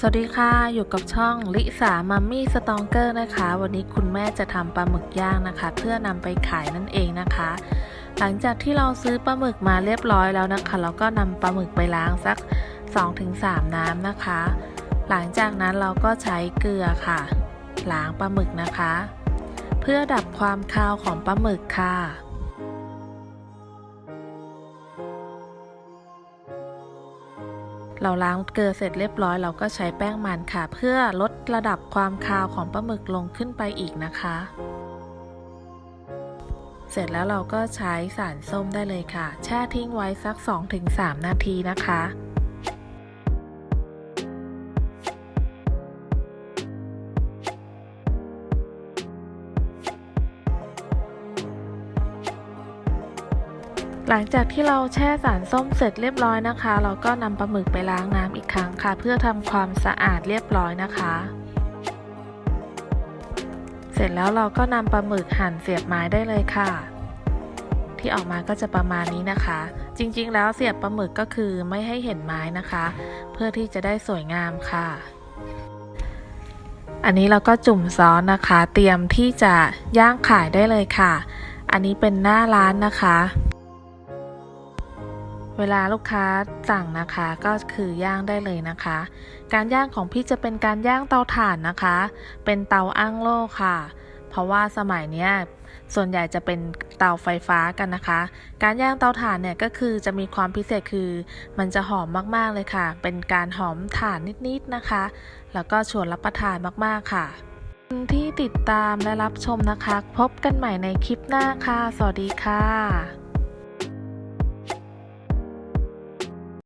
สวัสดีค่ะ อยู่กับช่องลิสามัมมี่สตองเกอร์นะคะ วันนี้คุณแม่จะทำปลาหมึกย่างนะคะ เพื่อนำไปขายนั่นเองนะคะ หลังจากที่เราซื้อปลาหมึกมาเรียบร้อยแล้วนะคะ เราก็นำปลาหมึกไปล้างสัก 2-3 น้ำนะคะ หลังจากนั้นเราก็ใช้เกลือค่ะ ล้างปลาหมึกนะคะ เพื่อดับความคาวของปลาหมึกค่ะ เราล้างเกลือเสร็จเรียบร้อยเราก็ใช้แป้งมันค่ะ เพื่อลดระดับความคาวของปลาหมึกลงขึ้นไปอีกนะคะ เสร็จแล้วเราก็ใช้สารส้มได้เลยค่ะ แช่ทิ้งไว้สัก 2-3 นาทีนะคะ หลังจากที่เราแช่สารส้มเสร็จเรียบร้อยนะคะ เราก็นำปลาหมึกไปล้างน้ำอีกครั้งค่ะ เพื่อทำความสะอาดเรียบร้อยนะคะ เสร็จแล้วเราก็นำปลาหมึกหั่นเสียบไม้ได้เลยค่ะ ที่ออกมาก็จะประมาณนี้นะคะ จริงๆ แล้วเสียบปลาหมึกก็คือไม่ให้เห็นไม้นะคะ เพื่อที่จะได้สวยงามค่ะ อันนี้เราก็จุ่มซอสนะคะ เตรียมที่จะย่างขายได้เลยค่ะ อันนี้เป็นหน้าร้านนะคะ เวลาลูกค้าสั่งนะคะก็คือย่างได้เลยนะคะ การย่างของพี่จะเป็นการย่างเตาถ่านนะคะ เป็นเตาอ้างโล่ค่ะ เพราะว่าสมัยเนี้ยส่วนใหญ่จะเป็นเตาไฟฟ้ากันนะคะ การย่างเตาถ่านเนี่ยก็คือจะมีความพิเศษคือ มันจะหอมมากๆเลยค่ะ เป็นการหอมถ่านนิดๆนะคะ แล้วก็ชวนรับประทานมากๆค่ะคุณที่ติดตามและรับชมนะคะ พบกันใหม่ในคลิปหน้าค่ะ สวัสดีค่ะ